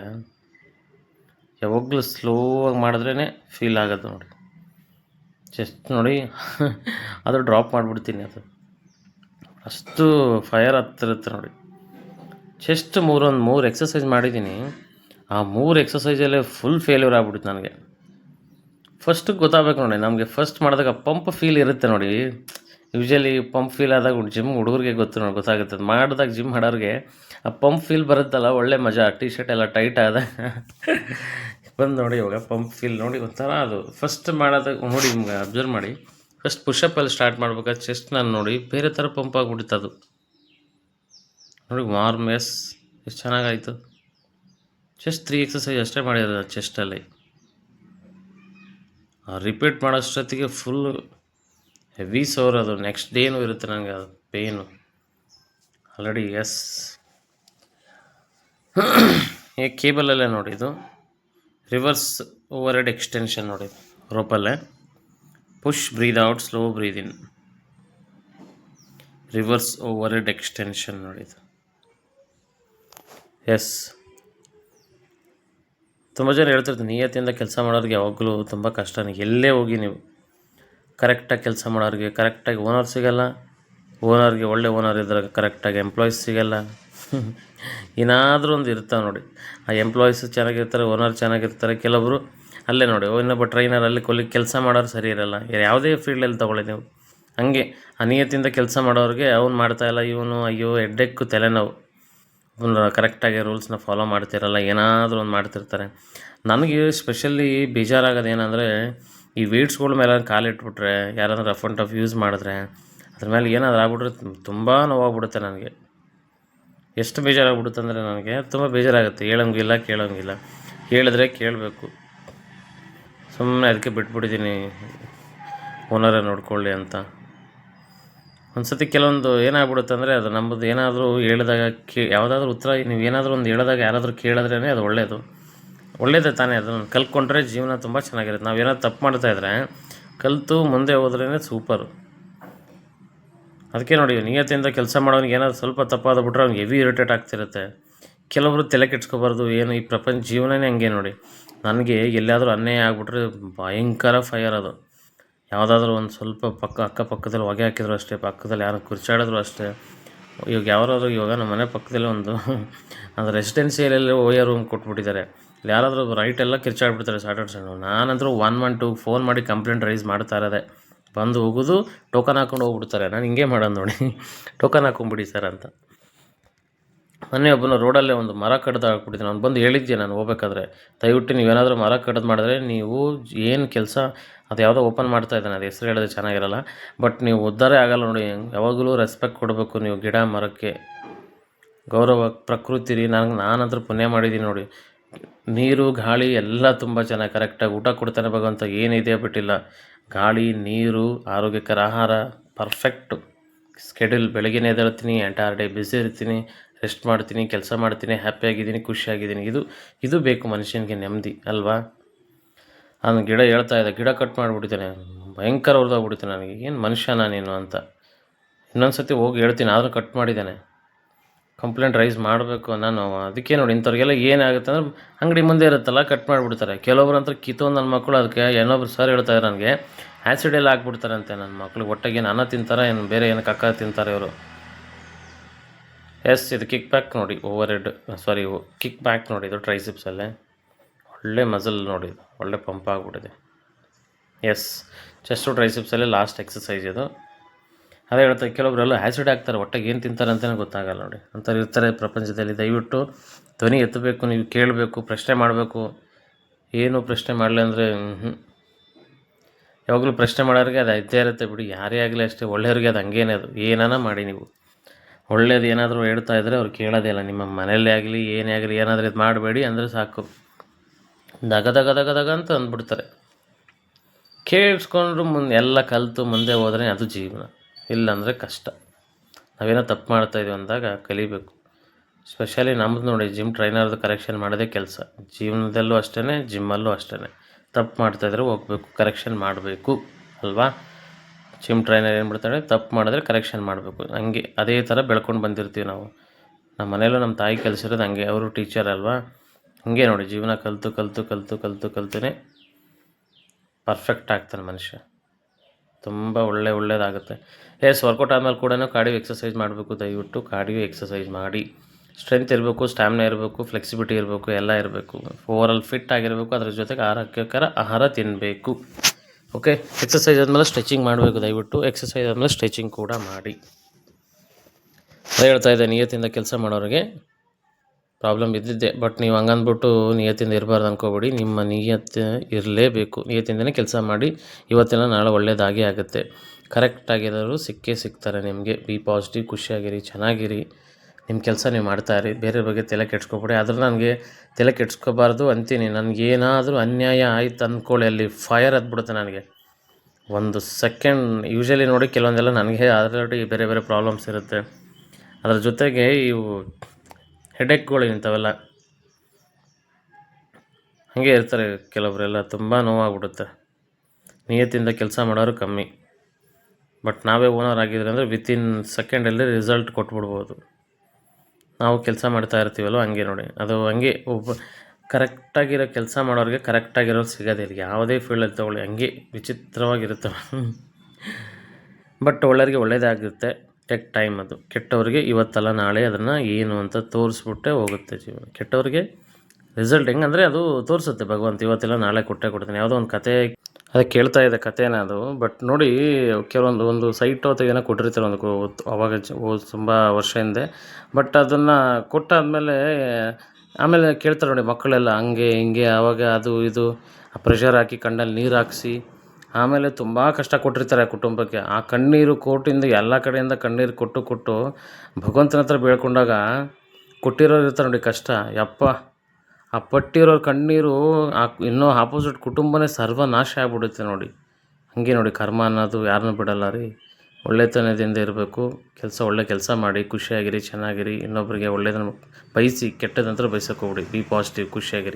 ಯಾವಾಗಲೂ ಆಗಿ ಮಾಡಿದ್ರೇ ಫೀಲ್ ಆಗುತ್ತೆ ನೋಡಿ. ಜಸ್ಟ್ ನೋಡಿ ಅದು ಡ್ರಾಪ್ ಮಾಡಿಬಿಡ್ತೀನಿ ಅದು. ಅಷ್ಟು ಫೈರ್ ಹತ್ತಿರುತ್ತೆ ನೋಡಿ. ಚೆಸ್ಟ್ ಮೂರೊಂದು ಮೂರು ಎಕ್ಸಸೈಸ್ ಮಾಡಿದ್ದೀನಿ. ಆ ಮೂರು ಎಕ್ಸಸೈಸಲ್ಲೇ ಫುಲ್ ಫೇಲ್ಯೂರ್ ಆಗ್ಬಿಡ್ತು ನನಗೆ. ಫಸ್ಟ್ ಗೊತ್ತಾಗಬೇಕು ನೋಡಿ, ನಮಗೆ ಫಸ್ಟ್ ಮಾಡಿದಾಗ ಪಂಪ್ ಫೀಲ್ ಇರುತ್ತೆ ನೋಡಿ. ಯೂಶಲಿ ಪಂಪ್ ಫೀಲ್ ಆದಾಗ ಜಿಮ್ ಹುಡುಗರಿಗೆ ಗೊತ್ತು ನೋಡಿ, ಗೊತ್ತಾಗುತ್ತೆ. ಮಾಡಿದಾಗ ಜಿಮ್ ಮಾಡೋರಿಗೆ ಆ ಪಂಪ್ ಫೀಲ್ ಬರುತ್ತಲ್ಲ, ಒಳ್ಳೆ ಮಜಾ. ಟಿ ಶರ್ಟ್ ಎಲ್ಲ ಟೈಟ್ ಆದ. ಬಂದು ನೋಡಿ ಇವಾಗ ಪಂಪ್ ಫೀಲ್ ನೋಡಿ ಒಂಥರ ಅದು. ಫಸ್ಟ್ ಮಾಡೋದಾಗ ನೋಡಿ ನಿಮ್ಗೆ ಅಬ್ಸರ್ವ್ ಮಾಡಿ. ಫಸ್ಟ್ ಪುಷಪ್ಪಲ್ಲಿ ಸ್ಟಾರ್ಟ್ ಮಾಡ್ಬೇಕಾದ್ರೆ ಚೆಸ್ಟ್ ನೋಡಿ, ಬೇರೆ ಥರ ಪಂಪ್ ಆಗಿಬಿಡುತ್ತೆ ಅದು. ನೋಡಿ ವಾರ್ಮ್ ಎಸ್ ಎಷ್ಟು ಚೆನ್ನಾಗಾಯಿತು. ಚೆಸ್ಟ್ ತ್ರೀ ಎಕ್ಸಸೈಸ್ ಅಷ್ಟೇ ಮಾಡಿರೋದು ಚೆಸ್ಟಲ್ಲಿ ರಿಪೀಟ್ ಮಾಡೋಷ್ಟೊತ್ತಿಗೆ ಫುಲ್ ಹೆವಿ ಸೋರ್ ಅದು. ನೆಕ್ಸ್ಟ್ ಡೇನೂ ಇರುತ್ತೆ ನನಗೆ ಅದು ಪೇನು ಆಲ್ರೆಡಿ ಎಸ್ ಈ ಕೇಬಲಲ್ಲೇ ನೋಡಿ ಇದು. ರಿವರ್ಸ್ ಓವರ್ ಹೆಡ್ ಎಕ್ಸ್ಟೆನ್ಷನ್ ನೋಡಿ ರೋಪಲ್ಲೇ push breathe out slow breathe reverse overhead extension ನೋಡಿದ್ದು ಎಸ್ ತುಂಬ ಜನ ಹೇಳ್ತಿರ್ತೀನಿ ನಿಯತ್ತಿಂದ ಕೆಲಸ ಮಾಡೋರಿಗೆ ಯಾವಾಗಲೂ ತುಂಬ ಕಷ್ಟನೇ ಎಲ್ಲೇ ಹೋಗಿ ನೀವು ಕರೆಕ್ಟಾಗಿ ಕೆಲಸ ಮಾಡೋರಿಗೆ ಕರೆಕ್ಟಾಗಿ ಓನರ್ ಸಿಗಲ್ಲ. ಓನರ್ಗೆ ಒಳ್ಳೆ ಓನರ್ ಇದ್ದಾಗ ಕರೆಕ್ಟಾಗಿ ಎಂಪ್ಲಾಯೀಸ್ ಸಿಗಲ್ಲ. ಏನಾದರೂ ಒಂದು ಇರ್ತಾವೆ ನೋಡಿ. ಆ ಎಂಪ್ಲಾಯೀಸ್ ಚೆನ್ನಾಗಿರ್ತಾರೆ ಓನರ್ ಚೆನ್ನಾಗಿರ್ತಾರೆ. ಕೆಲವರು ಅಲ್ಲೇ ನೋಡಿ ಇನ್ನೊಬ್ಬ ಟ್ರೈನರ್ ಅಲ್ಲಿ ಕೊಲ್ಲಿ ಕೆಲಸ ಮಾಡೋರು ಸರಿ ಇರಲ್ಲ. ಯಾವುದೇ ಫೀಲ್ಡಲ್ಲಿ ತೊಗೊಳ್ಳಿ ನೀವು. ಹಾಗೆ ಅನಿಯತ್ತಿಂದ ಕೆಲಸ ಮಾಡೋರಿಗೆ ಅವ್ನು ಮಾಡ್ತಾಯಿಲ್ಲ ಇವನು ಅಯ್ಯೋ, ಎಡ್ಡೆಕ್ಕು ತಲೆನೋವು. ಕರೆಕ್ಟಾಗಿ ರೂಲ್ಸ್ನ ಫಾಲೋ ಮಾಡ್ತಿರಲ್ಲ, ಏನಾದರೂ ಒಂದು ಮಾಡ್ತಿರ್ತಾರೆ. ನನಗೆ ಸ್ಪೆಷಲಿ ಬೇಜಾರಾಗೋದು ಏನಂದರೆ, ಈ ವೀಡ್ಸ್ಗಳ ಮೇಲೆ ಕಾಲಿಟ್ಬಿಟ್ರೆ ಯಾರಾದರೂ ರಫ್ ಆ್ಯಂಡ್ ಟಫ್ ಯೂಸ್ ಮಾಡಿದ್ರೆ, ಅದ್ರ ಮೇಲೆ ಏನಾದರೂ ಆಗ್ಬಿಟ್ರೆ ತುಂಬ ನೋವಾಗ್ಬಿಡುತ್ತೆ ನನಗೆ. ಎಷ್ಟು ಬೇಜಾರಾಗ್ಬಿಡುತ್ತೆ ಅಂದರೆ ನನಗೆ ತುಂಬ ಬೇಜಾರಾಗುತ್ತೆ. ಹೇಳೋಂಗಿಲ್ಲ, ಕೇಳೋಂಗಿಲ್ಲ. ಹೇಳಿದ್ರೆ ಕೇಳಬೇಕು. ಸುಮ್ಮನೆ ಅದಕ್ಕೆ ಬಿಟ್ಬಿಟ್ಟಿದ್ದೀನಿ ಓನರೇ ನೋಡ್ಕೊಳ್ಳಿ ಅಂತ. ಒಂದು ಸತಿ ಕೆಲವೊಂದು ಏನಾಗ್ಬಿಡುತ್ತೆ ಅಂದರೆ ಅದು ನಮ್ಮದು ಏನಾದರೂ ಹೇಳಿದಾಗ ಕೇ, ಯಾವುದಾದ್ರೂ ಉತ್ತರ, ನೀವು ಏನಾದರೂ ಒಂದು ಹೇಳಿದಾಗ ಯಾರಾದರೂ ಕೇಳಿದ್ರೇ ಅದು ಒಳ್ಳೆಯದು ಒಳ್ಳೆಯದೇ ತಾನೇ, ಅದನ್ನು ಕಲ್ತ್ಕೊಂಡ್ರೆ ಜೀವನ ತುಂಬ ಚೆನ್ನಾಗಿರುತ್ತೆ. ನಾವು ಏನಾದ್ರು ತಪ್ಪು ಮಾಡ್ತಾ ಇದ್ರೆ ಕಲಿತು ಮುಂದೆ ಹೋದ್ರೇ ಸೂಪರ್. ಅದಕ್ಕೆ ನೋಡಿ, ನಿಯತ್ತಿಂದ ಕೆಲಸ ಮಾಡೋನಿಗೆ ಏನಾದ್ರು ಸ್ವಲ್ಪ ತಪ್ಪಾದ ಬಿಟ್ರೆ ಅವ್ನಿಗೆ ಹೆವಿ ಇರಿಟೇಟ್ ಆಗ್ತಿರುತ್ತೆ. ಕೆಲವರು ತಲೆ ಕೆಟ್ಸ್ಕೋಬಾರ್ದು ಏನು ಈ ಪ್ರಪಂಚ ಜೀವನನೇ ಹಂಗೆ ನೋಡಿ. ನನಗೆ ಎಲ್ಲಾದರೂ ಅನ್ಯಾಯ ಆಗಿಬಿಟ್ರೆ ಭಯಂಕರ ಫೈರ್ ಅದು. ಯಾವುದಾದ್ರೂ ಒಂದು ಸ್ವಲ್ಪ ಪಕ್ಕ ಅಕ್ಕಪಕ್ಕದಲ್ಲಿ ಹೊಗೆ ಹಾಕಿದ್ರು ಅಷ್ಟೇ, ಪಕ್ಕದಲ್ಲಿ ಯಾರು ಕುರ್ಚಾಡಿದ್ರು ಅಷ್ಟೇ. ಇವಾಗ ಯಾರಾದ್ರೂ ಇವಾಗ ನಮ್ಮ ಮನೆ ಪಕ್ಕದಲ್ಲಿ ಒಂದು ಅದು ರೆಸಿಡೆನ್ಸಿಯಲ್ಲೆಲ್ಲ ಓಯೋ ರೂಮ್ ಕೊಟ್ಬಿಟ್ಟಿದ್ದಾರೆ. ಯಾರಾದರೂ ರೈಟ್ ಎಲ್ಲ ಕಿರ್ಚಾಡ್ಬಿಡ್ತಾರೆ ಸಾಟರ್ಡೆ ಸಂಡೇ ನಾನಂತರೂ ಒನ್ ಒನ್ ಟು ಫೋನ್ ಮಾಡಿ ಕಂಪ್ಲೇಂಟ್ ರೈಸ್ ಮಾಡ್ತಾ ಇರೋದೆ. ಬಂದು ಹೋಗೋದು ಟೋಕನ್ ಹಾಕೊಂಡು ಹೋಗ್ಬಿಡ್ತಾರೆ. ನಾನು ಹಿಂಗೆ ಮಾಡೋದು ನೋಡಿ. ಟೋಕನ್ ಹಾಕೊಂಬಿಡಿ ಸರ್ ಅಂತ. ಮೊನ್ನೆ ಒಬ್ಬನ ರೋಡಲ್ಲೇ ಒಂದು ಮರ ಕಡ್ದು ಹಾಕ್ಬಿಟ್ಟಿದ್ದೆ ನಾನು ಬಂದು ಹೇಳಿದ್ದೆ ನಾನು ಹೋಗ್ಬೇಕಾದ್ರೆ? ದಯವಿಟ್ಟು ನೀವೇನಾದರೂ ಮರ ಕಡ್ದು ಮಾಡಿದ್ರೆ ನೀವು ಏನು ಕೆಲಸ ಅದು ಯಾವುದೋ ಓಪನ್ ಮಾಡ್ತಾ ಇದ್ದಾನೆ, ಅದು ಹೆಸರು ಹೇಳಿದ್ರೆ ಚೆನ್ನಾಗಿರಲ್ಲ. ಬಟ್ ನೀವು ಉದ್ಧಾರ ಆಗಲ್ಲ ನೋಡಿ, ಯಾವಾಗಲೂ ರೆಸ್ಪೆಕ್ಟ್ ಕೊಡಬೇಕು ನೀವು ಗಿಡ, ಮರಕ್ಕೆ. ಗೌರವ, ಪ್ರಕೃತಿ ರೀ, ನನಗೆ ನಾನಂತರ ಪುಣ್ಯ ಮಾಡಿದ್ದೀನಿ ನೋಡಿ. ನೀರು, ಗಾಳಿ ಎಲ್ಲ ತುಂಬ ಚೆನ್ನಾಗಿ ಕರೆಕ್ಟಾಗಿ ಊಟ ಕೊಡ್ತಾನೆ ಭಗವಂತ ಏನಿದೆ ಬಿಟ್ಟಿಲ್ಲ. ಗಾಳಿ, ನೀರು, ಆರೋಗ್ಯಕರ ಆಹಾರ ಪರ್ಫೆಕ್ಟು ಸ್ಕೆಡ್ಯೂಲ್ ಬೆಳಗ್ಗೆನೇ ಎದ್ದೇಳ್ತೀನಿ ಎಂಟೈರ್ ಡೇ ಬ್ಯುಸಿ ಇರ್ತೀನಿ ರೆಸ್ಟ್ ಮಾಡ್ತೀನಿ, ಕೆಲಸ ಮಾಡ್ತೀನಿ ಹ್ಯಾಪಿಯಾಗಿದ್ದೀನಿ ಖುಷಿಯಾಗಿದ್ದೀನಿ ಇದು ಇದು ಬೇಕು ಮನುಷ್ಯನಿಗೆ ನೆಮ್ಮದಿ, ಅಲ್ವಾ? ನಾನು ಗಿಡ ಹೇಳ್ತಾ ಇದ್ದೆ, ಗಿಡ ಕಟ್ ಮಾಡಿಬಿಟ್ಟಿದ್ದಾನೆ, ಭಯಂಕರ ಹೊಡೆದೋಗ್ಬಿಡ್ತಾನೆ ನನಗೆ. ಏನು ಮನುಷ್ಯನ ನೀನು ಅಂತ. ಇನ್ನೊಂದು ಸತಿ ಹೋಗಿ ಹೇಳ್ತೀನಿ, ಆದರೂ ಕಟ್ ಮಾಡಿದ್ದಾನೆ. ಕಂಪ್ಲೇಂಟ್ ರೈಸ್ ಮಾಡಬೇಕು ನಾನು, ಅದಕ್ಕೆ ನೋಡಿ ಇಂಥವ್ರಿಗೆಲ್ಲ ಏನಾಗುತ್ತೆ ಅಂದ್ರೆ, ಅಂಗಡಿ ಮುಂದೆ ಇರುತ್ತಲ್ಲ ಕಟ್ ಮಾಡಿಬಿಡ್ತಾರೆ. ಕೆಲವೊಬ್ರು ಅಂತ ಕಿತ್ತೊಂದು ನನ್ನ ಮಕ್ಕಳು ಅದಕ್ಕೆ ಏನೊಬ್ರು ಸರ್ ಹೇಳ್ತಾರೆ ನನಗೆ ಆ್ಯಸಿಡೆಲ್ಲ ಹಾಕ್ಬಿಡ್ತಾರಂತೆ ನನ್ನ ಮಕ್ಳಿಗೆ ಒಟ್ಟಿಗೆ ಏನು ಅನ್ನ ತಿಂತಾರೆ, ಏನು ಬೇರೆ ಏನು ಕಕ್ಕ ತಿಂತಾರೆ ಇವರು? ಎಸ್ ಇದು ಕಿಕ್ ಬ್ಯಾಕ್ ನೋಡಿ over head sorry kick back ನೋಡಿ, ಇದು ಟ್ರೈಸಿಪ್ಸಲ್ಲೇ ಒಳ್ಳೆ ಮಸಲ್ ನೋಡಿ, ಒಳ್ಳೆ ಪಂಪ್ ಆಗಿಬಿಟ್ಟಿದೆ. ಎಸ್ ಚೆಸ್ಟು ಟ್ರೈಸಿಪ್ಸಲ್ಲೇ ಲಾಸ್ಟ್ ಎಕ್ಸಸೈಸ್ ಇದು. ಅದೇ ಹೇಳ್ತಾರೆ ಕೆಲವೊಬ್ಬರೆಲ್ಲ ಆ್ಯಸಿಡ್ ಹಾಕ್ತಾರೆ ಹೊಟ್ಟೆಗೆ ಏನು ತಿಂತಾರೆ ಅಂತಲೇ ಗೊತ್ತಾಗಲ್ಲ ನೋಡಿ. ಅಂಥವ್ರು ಇರ್ತಾರೆ ಪ್ರಪಂಚದಲ್ಲಿ, ದಯವಿಟ್ಟು ಧ್ವನಿ ಎತ್ತಬೇಕು, ನೀವು ಕೇಳಬೇಕು, ಪ್ರಶ್ನೆ ಮಾಡಬೇಕು. ಏನು ಪ್ರಶ್ನೆ ಮಾಡಲಿ ಅಂದರೆ ಯಾವಾಗಲೂ ಪ್ರಶ್ನೆ ಮಾಡೋರಿಗೆ ಅದು ಇದ್ದೇ ಇರುತ್ತೆ ಬಿಡಿ. ಯಾರೇ ಆಗಲಿ ಅಷ್ಟೇ, ಒಳ್ಳೆಯವ್ರಿಗೆ ಅದು ಹಂಗೇನೆ ಅದು. ಏನಾನ ಮಾಡಿ ನೀವು. ಒಳ್ಳೇದು ಏನಾದರೂ ಹೇಳ್ತಾ ಇದ್ದರೆ ಅವ್ರು ಕೇಳೋದೇ ಇಲ್ಲ. ನಿಮ್ಮ ಮನೆಯಲ್ಲೇ ಆಗಲಿ, ಏನೇ ಆಗಲಿ, ಏನಾದರೂ ಇದು ಮಾಡಬೇಡಿ ಅಂದರೆ ಸಾಕು. ದಗ ದಗ ದಗ ಅಂತ ಅಂದ್ಬಿಡ್ತಾರೆ. ಕೇಳಿಸ್ಕೊಂಡ್ರು ಮುಂದೆ ಎಲ್ಲ ಕಲಿತು ಮುಂದೆ ಹೋದ್ರೆ ಅದು ಜೀವನ. ಇಲ್ಲಾಂದರೆ ಕಷ್ಟ. ನಾವೇನೋ ತಪ್ಪು ಮಾಡ್ತಾ ಇದೀವಿ ಅಂದಾಗ ಕಲಿಬೇಕು. ಸ್ಪೆಷಲಿ ನಮ್ಮದು ನೋಡಿ ಜಿಮ್ ಟ್ರೈನರ್ದು ಕರೆಕ್ಷನ್ ಮಾಡೋದೇ ಕೆಲಸ. ಜೀವನದಲ್ಲೂ ಅಷ್ಟೇ ಜಿಮ್ಮಲ್ಲೂ ಅಷ್ಟೇ ತಪ್ಪು ಮಾಡ್ತಾಯಿದ್ರೆ ಹೋಗ್ಬೇಕು ಕರೆಕ್ಷನ್ ಮಾಡಬೇಕು, ಅಲ್ವಾ? ಜಿಮ್ ಟ್ರೈನರ್ ಏನು ಬಿಡ್ತಾಳೆ, ತಪ್ಪು ಮಾಡಿದ್ರೆ ಕರೆಕ್ಷನ್ ಮಾಡಬೇಕು. ಹಂಗೆ, ಅದೇ ಥರ ಬೆಳ್ಕೊಂಡು ಬಂದಿರ್ತೀವಿ ನಾವು. ನಮ್ಮ ಮನೇಲೂ ನಮ್ಮ ತಾಯಿ ಕೆಲಸ ಇರೋದು ಹಂಗೆ. ಅವರು ಟೀಚರ್ ಅಲ್ವಾ? ಹಂಗೆ ನೋಡಿ, ಜೀವನ ಕಲಿತು ಕಲಿತು ಕಲಿತು ಕಲಿತು ಕಲ್ತೇ ಪರ್ಫೆಕ್ಟ್ ಆಗ್ತಾನೆ ಮನುಷ್ಯ. ತುಂಬ ಒಳ್ಳೆ, ಒಳ್ಳೇದಾಗುತ್ತೆ. ಎಸ್ ವರ್ಕೌಟ್ ಆದಮೇಲೆ ಕೂಡ ಕಾರ್ಡಿಯೋ ಎಕ್ಸಸೈಸ್ ಮಾಡಬೇಕು, ದಯವಿಟ್ಟು ಕಾರ್ಡಿಯೋ ಎಕ್ಸಸೈಸ್ ಮಾಡಿ. ಸ್ಟ್ರೆಂತ್ ಇರಬೇಕು ಸ್ಟ್ಯಾಮಿನಾ ಇರಬೇಕು ಫ್ಲೆಕ್ಸಿಬಿಲಿಟಿ ಇರಬೇಕು, ಎಲ್ಲ ಇರಬೇಕು. ಓವರಾಲ್ ಫಿಟ್ ಆಗಿರಬೇಕು, ಅದ್ರ ಜೊತೆಗೆ ಆರೋಗ್ಯಕರ ಆಹಾರ ತಿನ್ನಬೇಕು ಓಕೆ ಎಕ್ಸಸೈಸ್ ಆದಮೇಲೆ ಸ್ಟ್ರೆಚಿಂಗ್ ಮಾಡಬೇಕು, ದಯವಿಟ್ಟು. ಎಕ್ಸಸೈಸ್ ಆದಮೇಲೆ ಸ್ಟ್ರೆಚಿಂಗ್ ಕೂಡ ಮಾಡಿ. ಅದೇ ಹೇಳ್ತಾ ಇದ್ದೆ, ನಿಯತ್ತಿಂದ ಕೆಲಸ ಮಾಡೋರಿಗೆ. ಪ್ರಾಬ್ಲಮ್ ಇದ್ದಿದ್ದೆ. ಬಟ್ ನೀವು ಹಂಗಂದ್ಬಿಟ್ಟು ನಿಯತ್ತಿಂದ ಇರಬಾರ್ದು ಅನ್ಕೋಬೇಡಿ. ನಿಮ್ಮ ನಿಯತ್ತು ಇರಲೇಬೇಕು. ನಿಯತ್ತಿಂದನೇ ಕೆಲಸ ಮಾಡಿ ಇವತ್ತೆಲ್ಲ ನಾಳೆ ಒಳ್ಳೆಯದಾಗೇ ಆಗುತ್ತೆ. ಕರೆಕ್ಟಾಗಿರೋರು ಸಿಕ್ಕೇ ಸಿಗ್ತಾರೆ ನಿಮಗೆ. ಬಿ ಪಾಸಿಟಿವ್ ಖುಷಿಯಾಗಿರಿ, ಚೆನ್ನಾಗಿರಿ. ನಿಮ್ಮ ಕೆಲಸ ನೀವು ಮಾಡ್ತಾಯಿರಿ ಬೇರೆ ಬಗ್ಗೆ ತಲೆ ಕೆಡ್ಸ್ಕೊಬೇಡಿ. ಆದರೂ ನನಗೆ ತಲೆ ಕೆಡ್ಸ್ಕೋಬಾರ್ದು ಅಂತೀನಿ. ನನಗೇನಾದರೂ ಅನ್ಯಾಯ ಆಯ್ತು ಅಂದ್ಕೊಳ್ಳಿ ಅಲ್ಲಿ ಫೈರ್ ಹತ್ಬಿಡುತ್ತೆ ನನಗೆ. ಒಂದು ಸೆಕೆಂಡ್ ಯೂಶ್ವಲಿ ನೋಡಿ ಕೆಲವೊಂದೆಲ್ಲ ನನಗೆ ಆಲ್ರೆಡಿ ಬೇರೆ ಬೇರೆ ಪ್ರಾಬ್ಲಮ್ಸ್ ಇರುತ್ತೆ. ಅದರ ಜೊತೆಗೆ ಇವು ಹೆಡೆಕ್ಗಳು ಇಂಥವೆಲ್ಲ. ಹಾಗೆ ಇರ್ತಾರೆ ಕೆಲವರೆಲ್ಲ, ತುಂಬ ನೋವಾಗ್ಬಿಡುತ್ತೆ. ನಿಯತ್ತಿಂದ ಕೆಲಸ ಮಾಡೋರು ಕಮ್ಮಿ. ಬಟ್ ನಾವೇ ಓನರ್ ಆಗಿದ್ರೆ ಅಂದರೆ ವಿತಿನ್ ಸೆಕೆಂಡಲ್ಲಿ ರಿಸಲ್ಟ್ ಕೊಟ್ಬಿಡ್ಬೋದು. ನಾವು ಕೆಲಸ ಮಾಡ್ತಾ ಇರ್ತೀವಲ್ವ ಹಂಗೆ ನೋಡಿ. ಅದು ಹಂಗೆ ಒಬ್ಬ, ಕರೆಕ್ಟಾಗಿರೋ ಕೆಲಸ ಮಾಡೋರಿಗೆ ಕರೆಕ್ಟಾಗಿರೋರು ಸಿಗೋದಿಲ್ಲ ಯಾವುದೇ ಫೀಲ್ಡಲ್ಲಿ ತೊಗೊಳ್ಳಿ, ಹಂಗೆ ವಿಚಿತ್ರವಾಗಿರುತ್ತೆ. [laughs] ಬಟ್ ಒಳ್ಳೆಯವ್ರಿಗೆ ಒಳ್ಳೇದಾಗುತ್ತೆ ಟೆಕ್ ಟೈಮ್ ಅದು. ಕೆಟ್ಟವ್ರಿಗೆ ಇವತ್ತಲ್ಲ, ನಾಳೆ ಅದನ್ನು ಏನು ಅಂತ ತೋರಿಸ್ಬಿಟ್ಟೆ ಹೋಗುತ್ತೆ ಜೀವನ. ಕೆಟ್ಟವ್ರಿಗೆ ರಿಸಲ್ಟ್ ಹೆಂಗಂದರೆ ಅದು ತೋರಿಸುತ್ತೆ ಭಗವಂತ. ಇವತ್ತೆಲ್ಲ, ನಾಳೆ ಕೊಟ್ಟೆ ಕೊಡ್ತೀನಿ. ಯಾವುದೋ ಒಂದು ಕತೆ ಅದಕ್ಕೆ ಕೇಳ್ತಾ ಇದೆ ಕಥೆನ ಅದು. ಬಟ್ ನೋಡಿ, ಕೆಲವೊಂದು, ಒಂದು ಸೈಟು ಅಥವಾ ಏನೋ ಕೊಟ್ಟಿರ್ತಾರೆ ಒಂದು ಅವಾಗ ತುಂಬ ವರ್ಷ ಹಿಂದೆ. ಬಟ್ ಅದನ್ನು ಕೊಟ್ಟಾದಮೇಲೆ, ಆಮೇಲೆ ಕೇಳ್ತಾರೆ ನೋಡಿ ಮಕ್ಕಳೆಲ್ಲ, ಹಂಗೆ, ಹಿಂಗೆ ಆವಾಗ ಅದು, ಇದು. ಪ್ರೆಷರ್ ಹಾಕಿ ಕಣ್ಣಲ್ಲಿ ನೀರು ಹಾಕ್ಸಿ. ಆಮೇಲೆ ತುಂಬ ಕಷ್ಟ ಕೊಟ್ಟಿರ್ತಾರೆ ಆ ಕುಟುಂಬಕ್ಕೆ. ಆ ಕಣ್ಣೀರು ಕೋಟಿಂದ ಎಲ್ಲ ಕಡೆಯಿಂದ ಕಣ್ಣೀರು ಕೊಟ್ಟು ಕೊಟ್ಟು ಭಗವಂತನ ಹತ್ರ ಬೇಡ್ಕೊಂಡಾಗ ಕೊಟ್ಟಿರೋರು ಇರ್ತಾರೆ ನೋಡಿ ಕಷ್ಟ. ಯಪ್ಪ, ಆ ಪಟ್ಟಿರೋ ಕಣ್ಣೀರು ಆ ಇನ್ನೂ ಆಪೋಸಿಟ್ ಕುಟುಂಬನೇ ಸರ್ವನಾಶ ಆಗ್ಬಿಡುತ್ತೆ ನೋಡಿ. ಹಾಗೆ ನೋಡಿ ಕರ್ಮ ಅನ್ನೋದು ಯಾರನ್ನು ಬಿಡಲ್ಲ ರೀ. ಒಳ್ಳೆತನದಿಂದ ಇರಬೇಕು. ಕೆಲಸ ಒಳ್ಳೆ ಕೆಲಸ ಮಾಡಿ, ಖುಷಿಯಾಗಿರಿ, ಚೆನ್ನಾಗಿರಿ ಇನ್ನೊಬ್ಬರಿಗೆ ಒಳ್ಳೆಯದನ್ನು ಬಯಸಿ, ಕೆಟ್ಟದಂತ್ರ ಬಯಸೋಕೆ ಹೋಗ್ಬಿಡಿ. Be positive ಖುಷಿಯಾಗಿರಿ.